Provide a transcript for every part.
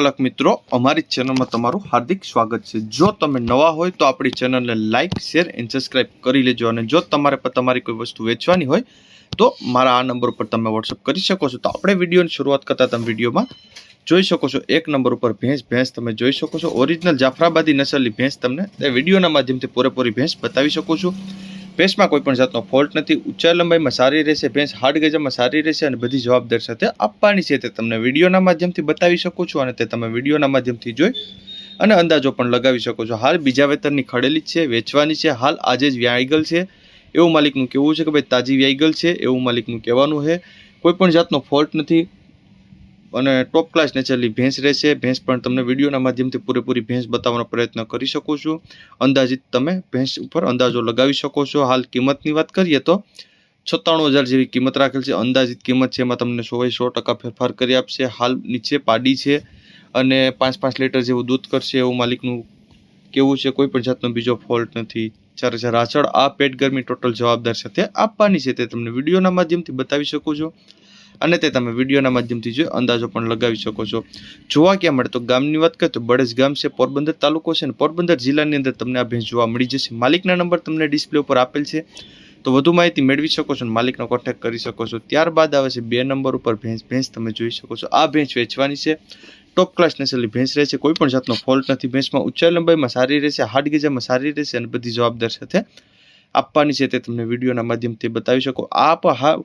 કલાક મિત્રો, અમારી ચેનલમાં તમારું હાર્દિક સ્વાગત છે. જો તમે નવા હોય તો આપણી ચેનલને લાઇક શેર એન્ડ સબસ્ક્રાઇબ કરી લેજો. અને જો તમારે પર તમારી કોઈ વસ્તુ વેચવાની હોય તો મારા આ નંબર ઉપર તમે વોટ્સઅપ કરી શકો છો. તો આપણે વિડીયોની શરૂઆત કરતાં તમે વિડીયોમાં જોઈ શકો છો. એક નંબર ઉપર ભેંસ ભેંસ તમે જોઈ શકો છો. ઓરિજિનલ જાફરાબાદી નસલની ભેંસ તમને વિડીયોના માધ્યમથી પૂરેપૂરી ભેંસ બતાવી શકું છું. ભેંસમાં કોઈ પણ જાતનો ફોલ્ટ નથી. ઊંચા લંબાઈમાં સારી રહેશે, ભેંસ હાડ ગજામાં સારી રહેશે અને બધી જવાબદાર સાથે આપવાની છે તે તમને વિડીયોના માધ્યમથી બતાવી શકું છું અને તે તમે વિડીયોના માધ્યમથી જોઈ અને અંદાજો પણ લગાવી શકો છો. હાલ બીજા વેતરની ખડેલી છે, વેચવાની છે. હાલ આજે જ વ્યાયગલ છે. એવું માલિકનું કહેવું છે કે ભાઈ તાજી વ્યાયગલ છે. એવું માલિકનું કહેવાનું છે. કોઈ પણ જાતનો ફોલ્ટ નથી. અને ટોપ ક્લાસ નેચરલી ભેંસ રહેશે. ભેંસ પણ તમને વિડીયોના માધ્યમથી પૂરેપૂરી ભેંસ બતાવવાનો પ્રયત્ન કરી શકો છો. અંદાજિત તમે ભેંસ ઉપર અંદાજો લગાવી શકો છો. હાલ કિંમતની વાત કરીએ તો છત્તાણું હજાર જેવી કિંમત રાખેલ છે. અંદાજિત કિંમત છે એમાં તમને સો સો ટકા ફેરફાર કરી આપશે. હાલ નીચે પાડી છે અને પાંચ પાંચ લીટર જેવું દૂધ કરશે એવું માલિકનું કેવું છે? કોઈ પણ જાતનો બીજો ફોલ્ટ નથી. ચાર હજાર આચળ આ પેટ ગરમી ટોટલ જવાબદાર સાથે આપવાની છે તે તમને વિડીયોના માધ્યમથી બતાવી શકો છો. અને તે તમે વિડીયોના માધ્યમથી જોઈ અંદાજો પણ લગાવી શકો છો. જોવા ક્યાં મળે તો ગામની વાત કરીએ તો બળેજ ગામ છે, પોરબંદર તાલુકો છે અને પોરબંદર જિલ્લાની અંદર તમને આ ભેંસ જોવા મળી જશે. માલિકના નંબર તમને ડિસ્પ્લે ઉપર આપેલ છે. તો વધુ માહિતી મેળવી શકો છો અને માલિકનો કોન્ટેક્ટ કરી શકો છો. ત્યારબાદ આવે છે બે નંબર ઉપર ભેંસ. ભેંસ તમે જોઈ શકો છો. આ ભેંસ વેચવાની છે. ટોપ ક્લાસ નસલની ભેંસ રહેશે કોઈ પણ જાતનો ફોલ્ટ નથી. ભેંસમાં ઊંચાઈ લંબાઈમાં સારી રહેશે, હાડ ગીજામાં સારી રહેશે અને બધી જવાબદાર સાથે આપવાની છે તે તમને વિડીયોના માધ્યમથી બતાવી શકો. આ હા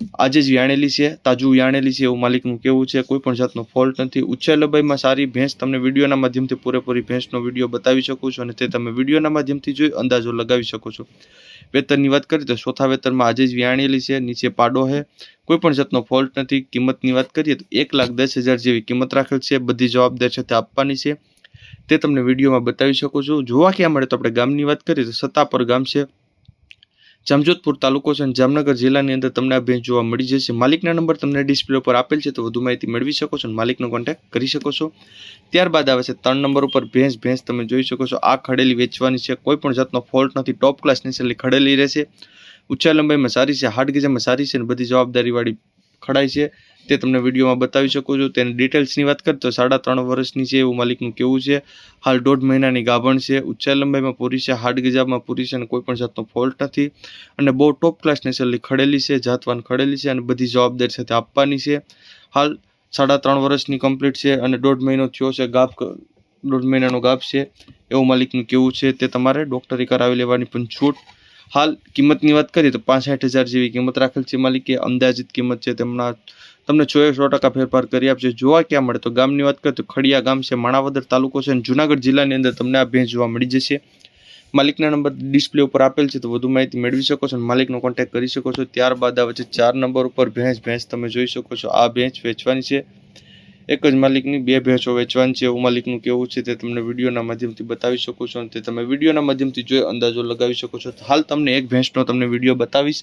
આજે જ વ્યાણેલી છે, તાજું વ્યાણેલી છે એવું માલિકનું કેવું છે. કોઈ પણ જાતનો ફોલ્ટ નથી. ઊંચાઈ લંબાઈમાં સારી ભેંસ તમને વિડીયોના માધ્યમથી પૂરેપૂરી ભેંસનો વીડિયો બતાવી શકું છું અને તે તમે વિડીયોના માધ્યમથી જોઈ અંદાજો લગાવી શકો છો. વેતનની વાત કરીએ તો ચોથા વેતનમાં આજે જ વ્યાણેલી છે, નીચે પાડો છે કોઈ પણ જાતનો ફોલ્ટ નથી. કિંમતની વાત કરીએ તો એક લાખ દસ હજાર જેવી કિંમત રાખેલ છે. બધી જવાબદારી છે તે આપવાની છે. તે તમને વિડીયોમાં બતાવી શકું છું. જોવા ક્યાં મળે તો આપણે ગામની વાત કરીએ તો સત્તાપર ગામ છે. જામજોધપુર તાલુકો છે અને જામનગર જિલ્લાની અંદર તમને આ ભેંસ જોવા મળી જશે. માલિકના નંબર તમને ડિસ્પ્લે ઉપર આપેલ છે, તો વધુ માહિતી મેળવી શકો છો અને માલિકનો કોન્ટેક્ટ કરી શકો છો. ત્યારબાદ આવે છે, ત્રણ નંબર ઉપર ભેંસ ભેંસ તમે જોઈ શકો છો. આ ખડેલી વેચવાની છે, કોઈ પણ જાતનો ફોલ્ટ નથી. ટોપ ક્લાસ નેસલી ખડેલી રહેશે. ઊંચા લંબાઈમાં સારી છે હાડ ગજામાં સારી છે અને બધી જવાબદારીવાળી ખડાઈ છે. તે તમને વિડીયોમાં બતાવી શકું છું. તેની ડિટેલ્સની વાત કરીએ તો સાડા ત્રણ વર્ષની છે એવું માલિકનું કેવું છે. હાલ દોઢ મહિનાની ગાભણ છે. ઊંચાઈ લંબાઈમાં પૂરી છે. હાડ ગજામાં પૂરી છે અને કોઈ પણ જાતનો ફોલ્ટ નથી. અને બહુ ટોપ ક્લાસ નેસરલી ખડેલી છે, જાતવાન ખડેલી છે અને બધી જવાબદારી સાથે આપવાની છે. હાલ સાડા ત્રણ વર્ષની કમ્પ્લીટ છે અને દોઢ મહિનો થયો છે ગાભ દોઢ મહિનાનો ગાભ છે એવું માલિકનું કેવું છે. તે તમારે ડૉક્ટરી કરાવી લેવાની પણ છૂટ. હાલ કિંમતની વાત કરીએ તો પાંસઠ હજાર જેવી કિંમત રાખેલ છે માલિકે. અંદાજિત કિંમત છે તેમના તમને સો સો ટકા ફેરફાર કરી આપશે, જોવા ક્યાં મળે? તો ગામની વાત કરીએ તો ખડિયા ગામ છે, માણાવદર તાલુકો છે અને જુનાગઢ જિલ્લાની અંદર તમને આ ભેંસ જોવા મળી જશે. માલિકના નંબર ડિસ્પ્લે ઉપર આપેલ છે, તો વધુ માહિતી મેળવી શકો છો અને માલિકનો કોન્ટેક્ટ કરી શકો છો. ત્યારબાદ આવે છે ચાર નંબર ઉપર ભેંસ ભેંસ તમે જોઈ શકો છો. આ ભેંસ વેચવાની છે. એક જ માલિકની બે ભેંસો વેચવાની છે. એવું માલિકનું કેવું છે તે તમને વિડીયોના માધ્યમથી બતાવી શકો છો અને તે તમે વિડીયોના માધ્યમથી જોઈ અંદાજો લગાવી શકો છો. હાલ તમને એક ભેંસનો તમને વીડિયો બતાવીશ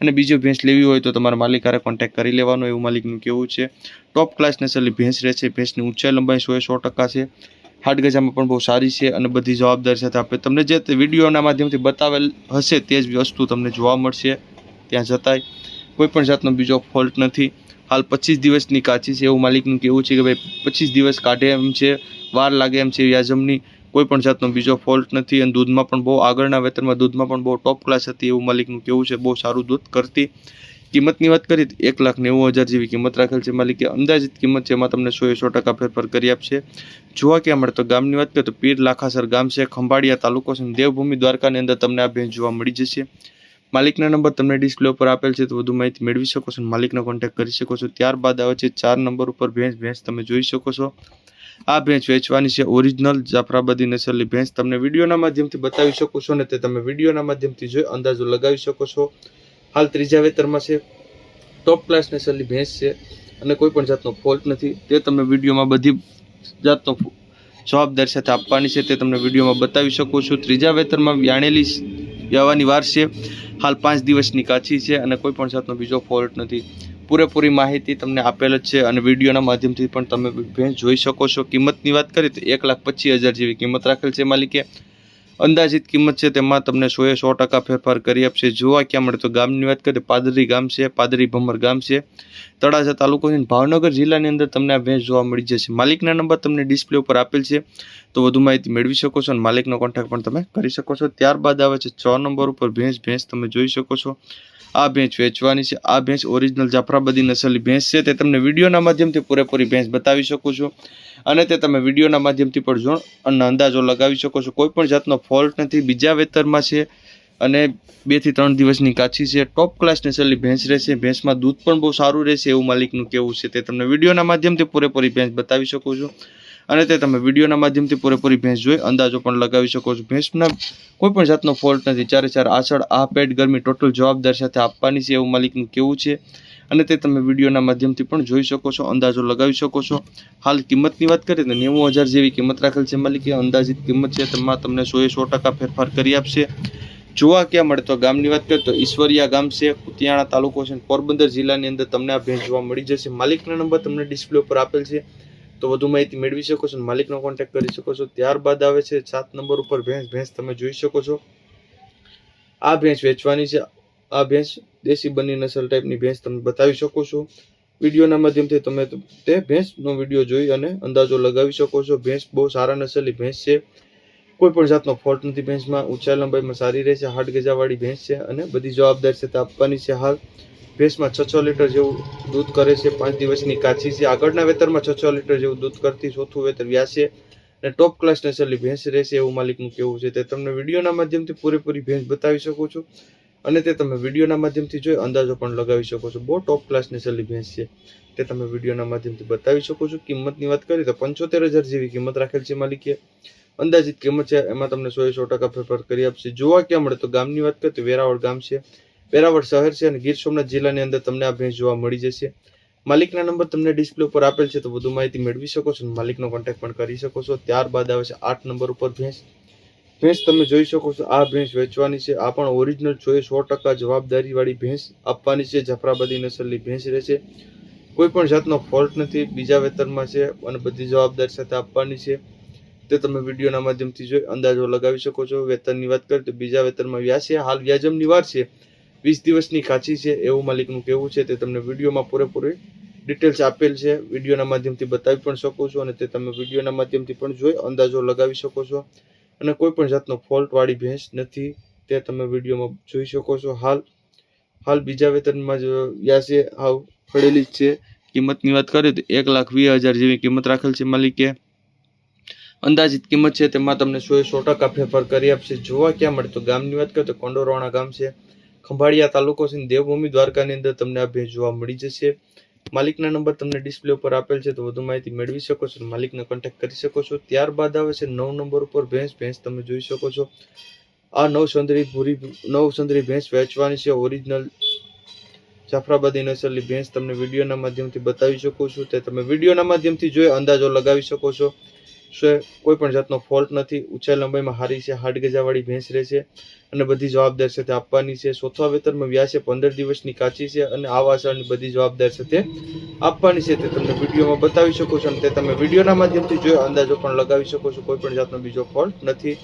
અને બીજો ભેંસ લેવી હોય તો તમારા માલિકારે કોન્ટેક કરી લેવાનો એવું માલિકનું કેવું છે. ટોપ ક્લાસ નસલની ભેંસ રહે છે. ભેંસની ઊંચાઈ લંબાઈ સો સો ટકા છે. હાડગજામાં પણ બહુ સારી છે અને બધી જવાબદારી સાથે આપણે તમને જે તે વિડીયોના માધ્યમથી બતાવેલ હશે તે જ વસ્તુ તમને જોવા મળશે. ત્યાં જતાંય કોઈ પણ જાતનો બીજો ફોલ્ટ નથી. હાલ પચીસ દિવસની કાચી છે. એવું માલિકનું કેવું છે કે ભાઈ, પચીસ દિવસ કાઢે એમ છે, વાર લાગે એમ છે વ્યાજમની કોઈ પણ જાતનો બીજો ફોલ્ટ નથી અને દૂધમાં પણ બહુ આગળના વેતરમાં દૂધમાં પણ બહુ ટોપ ક્લાસ હતી એવું માલિકનું કેવું છે. બહુ સારું દૂધ કરતી. કિંમતની વાત કરીએ તો એક લાખ નેવું હજાર જેવી કિંમત રાખેલ છે માલિકે. અંદાજિત કિંમત છે એમાં તમને સો સો ટકા ફેરફાર કરી આપશે. જોવા ક્યાં મળે તો ગામની વાત કરીએ તો પીર લાખાસર ગામ છે, ખંભાળિયા તાલુકો છે દેવભૂમિ દ્વારકાની અંદર તમને આ ભેંસ જોવા મળી જશે. માલિકના નંબર તમને ડિસ્પ્લે ઉપર આપેલ છે, તો વધુ માહિતી મેળવી શકો છો માલિકનો કોન્ટેક્ટ કરી શકો છો. ત્યારબાદ આવે છે, ચાર નંબર ઉપર ભેંસ. ભેંસ તમે જોઈ શકો છો. આ ભેંસ વેચવાની છે ઓરિજિનલ જાફરાબાદી નસલની ભેંસ. તમને વિડીયોના માધ્યમથી બતાવી શકો છો ને તે તમે વિડીયોના માધ્યમથી જોઈ, અંદાજો લગાવી શકો છો. હાલ ત્રીજા વેતરમાં છે. ટોપ ક્લાસ નસલની ભેંસ છે અને કોઈ પણ જાતનો ફોલ્ટ નથી. તે તમે વિડીયોમાં બધી જાતનો જવાબદારી સાથે આપવાની છે, તે તમને વિડીયોમાં બતાવી શકો છો. ત્રીજા વેતરમાં વ્યાણેલી જવાની વાર છે. હાલ પાંચ દિવસની કાચી છે અને કોઈ પણ જાતનો બીજો ફોલ્ટ નથી. પૂરેપૂરી માહિતી તમને આપેલ જ છે અને વિડીયોના માધ્યમથી પણ તમે ભેંસ જોઈ શકો છો. કિંમતની વાત કરીએ તો એક લાખ પચીસ હજાર જેવી કિંમત રાખેલ છે માલિકે. અંદાજિત કિંમત છે તેમાં તમને સો એ સો ટકા ફેરફાર કરી આપશે. જોવા ક્યાં મળે તો ગામની વાત કરીએ પાદરી ગામ છે, પાદરી ભમર ગામ છે. તળાજા તાલુકો છે ભાવનગર જિલ્લાની અંદર તમને આ ભેંસ જોવા મળી જશે. માલિકના નંબર તમને ડિસ્પ્લે ઉપર આપેલ છે, તો વધુ માહિતી મેળવી શકો છો અને માલિકનો કોન્ટેક્ટ પણ તમે કરી શકો છો. ત્યારબાદ આવે છે છ નંબર ઉપર ભેંસ. ભેંસ તમે જોઈ શકો છો. આ ભેંસ વેચવાની છે. આ ભેંસ ઓરિજિનલ જાફરાબાદી નસલની ભેંસ છે. તે તમને વિડીયોના માધ્યમથી પૂરેપૂરી ભેંસ બતાવી શકું છું. અને તે તમે વિડીયોના માધ્યમથી પણ જો અને અંદાજો લગાવી શકો છો. કોઈ પણ જાતનો ફોલ્ટ નથી. બીજા વેતરમાં છે અને બેથી ત્રણ દિવસની કાચી છે. ટોપ ક્લાસ નસલની ભેંસ રહેશે. ભેંસમાં દૂધ પણ બહુ સારું રહેશે એવું માલિકનું કહેવું છે. તે તમને વિડીયોના માધ્યમથી પૂરેપૂરી ભેંસ બતાવી શકું છું. અને તે તમે વિડીયોના માધ્યમથી પૂરેપૂરી ભેંસ જોઈ અંદાજો પણ લગાવી શકો છો. ભેંસના કોઈ પણ જાતનો ફોલ્ટ નથી. ચારે ચાર આછળ આ પેટ ગરમી ટોટલ જવાબદાર સાથે આપવાની છે એવું માલિકનું કહેવું છે. અને તે તમે વિડીયોના માધ્યમથી પણ જોઈ શકો છો, અંદાજો લગાવી શકો છો. હાલ કિંમતની વાત કરીએ તો નેવું હજાર જેવી કિંમત રાખેલ છે માલિકે. અંદાજિત કિંમત છે તેમાં તમને સોએ સો ટકા ફેરફાર કરી આપશે. જોવા ક્યાં મળે તો ગામની વાત કરીએ તો ઈશ્વરિયા ગામ છે, કુતિયાણા તાલુકો છે પોરબંદર જિલ્લાની અંદર તમને આ ભેંસ જોવા મળી જશે. માલિકના નંબર તમને ડિસ્પ્લે ઉપર આપેલ છે. તો વધુ માહિતી મેળવી શકો છો માલિકનો કોન્ટેક્ટ કરી શકો છો. ત્યારબાદ આવે છે સાત નંબર ઉપર ભેંસ ભેંસ તમે જોઈ શકો છો. આ ભેંસ વેચવાની છે. આ ભેંસ દેશી બની નસલ ટાઈપની ભેંસ તમે બતાવી શકો છો. વિડીયોના માધ્યમથી તમે તે ભેંસનો વીડિયો જોઈ અને અંદાજો લગાવી શકો છો. ભેંસ બહુ સારા નસલની ભેંસ છે. કોઈ પણ જાતનો ફોલ્ટ નથી ભેંસમાં. ઊંચાઈ લંબાઈમાં સારી રહેશે હાડ ગજાવાળી ભેંસ છે અને બધી જવાબદારી છે તે આપવાની છે હાલ. ભેંસમાં છ છ લીટર જેવું દૂધ કરે છે. પાંચ દિવસની કાચી છે. આગળના વેતરમાં છ છ લીટર જેવું દૂધ કરતી ચોથું વેતર વ્યાસે અને ટોપ ક્લાસ નસલની ભેંસ રહેશે એવું માલિકનું કહેવું છે. તે તમને વિડીયોના માધ્યમથી પૂરેપૂરી ભેંસ બતાવી શકો છો. અને તે તમે વિડીયોના માધ્યમથી જોઈ અંદાજો પણ લગાવી શકો છો. બહુ ટોપ ક્લાસની સલી ભેંસ છે. તે તમે વિડીયોના માધ્યમથી બતાવી શકો છો. કિંમતની વાત કરીએ તો પંચોતેર હજાર જેવી કિંમત રાખેલ છે માલિકીએ અંદાજિત કિંમત છે, એમાં તમને સો સો ટકા ફેરફાર કરી આપશે. જોવા ક્યાં મળે તો ગામની વાત કરીએ તો વેરાવળ ગામ છે. વેરાવળ શહેર છે અને ગીર સોમનાથ જિલ્લાની અંદર તમને આ ભેંસ જોવા મળી જશે. માલિકના નંબર તમને ડિસ્પ્લે ઉપર આપેલ છે, તો વધુ માહિતી મેળવી શકો છો માલિકનો કોન્ટેક્ટ પણ કરી શકો છો. ત્યારબાદ આવે છે આઠ નંબર ઉપર ભેંસ. ભેંસ તમે જોઈ શકો છો, આ ભેંસ વેચવાની છે. આ પણ ઓરિજિનલ છો સો ટકા જવાબદારીવાળી ભેંસ આપવાની છે, જફરાબાદી નસલની ભેંસ રહેશે. કોઈ પણ જાતનો ફોલ્ટ નથી, બીજા વેતરમાં છે અને બધી જવાબદારી સાથે આપવાની છે. તે તમે વિડીયોના માધ્યમથી જોઈ, અંદાજો લગાવી શકો છો. વેતનની વાત કરીએ તો બીજા વેતનમાં વ્યાજ છે, હાલ વ્યાજમની વાર છે. વીસ દિવસની કાચી છે, એવું માલિકનું કહેવું છે. તે તમને વિડીયોમાં પૂરેપૂરી ડિટેલ્સ આપેલ છે. વિડીયોના માધ્યમથી બતાવી પણ શકો છો અને તે તમે વિડીયોના માધ્યમથી પણ જોઈ, અંદાજો લગાવી શકો છો. અને કોઈ પણ જાતનો ફોલ્ટવાળી ભેંસ નથી, તે તમે વિડીયોમાં જોઈ શકો છો. હાલ હાલ બીજા વેતનમાં જ વ્યાસે હાવ પડેલી જ છે. કિંમતની વાત કરીએ તો એક લાખ વીસ હજાર જેવી કિંમત રાખેલ છે માલિકે. અંદાજિત કિંમત છે તેમાં તમને સો સો ટકા ફેરફાર કરી આપશે. જોવા ક્યાં મળે તો ગામની વાત કરીએ તો કોંડોરવાણા ગામ છે. ખંભાળિયા તાલુકો છે દેવભૂમિ દ્વારકાની અંદર તમને આ ભેંસ જોવા મળી જશે. માલિકના નંબર તમને ડિસ્પ્લે ઉપર આપેલ છે તો વધુ માહિતી મેળવી શકો છો માલિકને કોન્ટેક્ટ કરી શકો છો. ત્યારબાદ આવે છે નવ નંબર ઉપર ભેંસ. ભેંસ તમે જોઈ શકો છો. આ નવ સંદરી ભૂરી, નવ સંદરી ભેંસ વેચવાની છે. ઓરિજિનલ જાફરાબાદી નસલની ભેંસ તમને વિડીયોના માધ્યમથી બતાવી શકો છો. તે તમે વિડીયોના માધ્યમથી જોઈ અંદાજો લગાવી શકો છો. સો કોઈ પણ જાતનો ફોલ્ટ નથી. ઊંચાઈ લંબાઈમાં હારી છે, હાડ ગજાવાળી ભેંસ રહેશે અને બધી જવાબદાર સાથે આપવાની છે. ચોથા વેતરમાં વ્યાસે પંદર દિવસની કાચી છે અને આવા વાસણની બધી જવાબદાર સાથે આપવાની છે. તે તમને વિડીયોમાં બતાવી શકો છો અને તે તમે વિડીયોના માધ્યમથી જોયો અંદાજો પણ લગાવી શકો છો. કોઈ પણ જાતનો બીજો ફોલ્ટ નથી.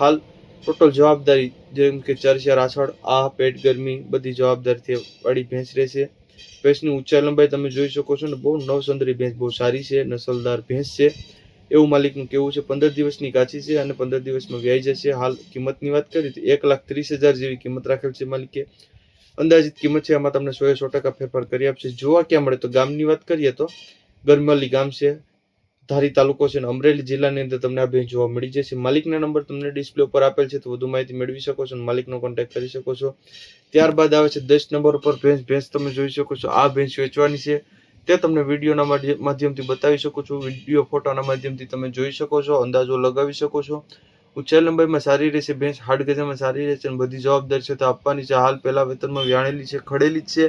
હાલ ટોટલ જવાબદારી જેમ કે ચરસિયા રાસળ આ પેટ ગરમી બધી જવાબદારીથી વાળી ભેંસ રહેશે ભેંસની ઊંચાઈ લંબાઈ તમે જોઈ શકો છો ને બહુ નવસંદરી ભેંસ બહુ સારી છે, નસલદાર ભેંસ છે. એવું માલિકનું કેવું છે, પંદર દિવસની કાચી છે અને પંદર દિવસમાં વ્યાઈ જશે. હાલ કિંમતની વાત કરીએ તો એક લાખ ત્રીસ હજાર જેવી કિંમત રાખેલ છે માલિકે. અંદાજિત કિંમત છે એમાં તમને સો એ સો ટકા ફેરફાર કરી આપશે. જોવા ક્યાં મળે તો ગામની વાત કરીએ તો ગરમલી ગામ છે, ધારી તાલુકો છે અને અમરેલી જિલ્લાની અંદર તમને આ ભેંસ જોવા મળી જશે. માલિકના નંબર તમને ડિસ્પ્લે ઉપર આપેલ છે, તો વધુ માહિતી મેળવી શકો છો અને માલિકનો કોન્ટેક્ટ કરી શકો છો. ત્યારબાદ આવે છે, દસ નંબર ઉપર ભેંસ ભેંસ તમે જોઈ શકો છો. આ ભેંસ વેચવાની છે. તે તમને વિડીયોના માધ્યમથી બતાવી શકો છો. વીડિયો, ફોટોના માધ્યમથી તમે જોઈ શકો છો, અંદાજો લગાવી શકો છો. ઊંચાઈ લંબાઈમાં સારી રહેશે, ભેંસ હાડ ગજામાં સારી રહેશે અને બધી જવાબદારી છે તો આપવાની છે. હાલ પહેલાં વેતનમાં વ્યાણેલી છે, ખડેલી જ છે.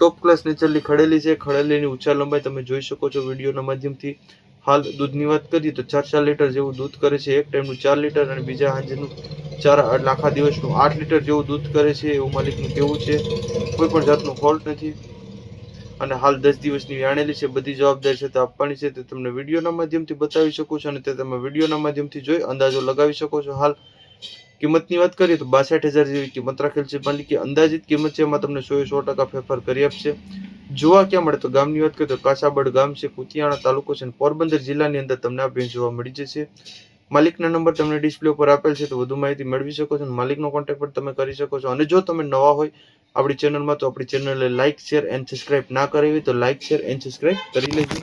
ટોપ ક્લાસ નેચરલી ખડેલી છે. ખડેલીની ઊંચાઈ લંબાઈ તમે જોઈ શકો છો વિડીયોના માધ્યમથી. હાલ દૂધની વાત કરીએ તો ચાર ચાર લીટર જેવું દૂધ કરે છે. એક ટાઈમનું ચાર લીટર અને બીજા હાંજનું ચાર આખા દિવસનું આઠ લીટર જેવું દૂધ કરે છે. એવું માલિકનું કહેવું છે. કોઈ પણ જાતનું ફોલ્ટ નથી. અને હાલ દસ દિવસની વ્યાણેલી છે, બધી જવાબદારી છે તે આપવાની છે, તે તમને વિડીયોના માધ્યમથી બતાવી શકો છો અને તે તમે વિડીયોના માધ્યમથી જોઈ, અંદાજો લગાવી શકો છો. હાલ કિંમતની વાત કરીએ તો બાસઠ હજાર જેવી કિંમત રાખેલ છે કે અંદાજિત કિંમત છે એમાં તમને સો સો ટકા ફેરફાર કરી આપશે. જોવા ક્યાં મળે તો ગામની વાત કરીએ તો કાસાબડ ગામ છે, કુતિયાણા તાલુકો છે અને પોરબંદર જિલ્લાની અંદર તમને આ ભેંસ જોવા મળી જશે. માલિકના નંબર તમને ડિસ્પ્લે ઉપર આપેલ છે, તો વધુ માહિતી મેળવી શકો છો માલિકનો કોન્ટેક્ટ પણ તમે કરી શકો છો. અને જો તમે નવા હોય આપણી ચેનલમાં તો આપણી ચેનલને લાઇક શેર એન્ડ સબસ્ક્રાઇબ ના કરી હોય તો લાઇક શેર એન્ડ સબસ્ક્રાઇબ કરી લેજો.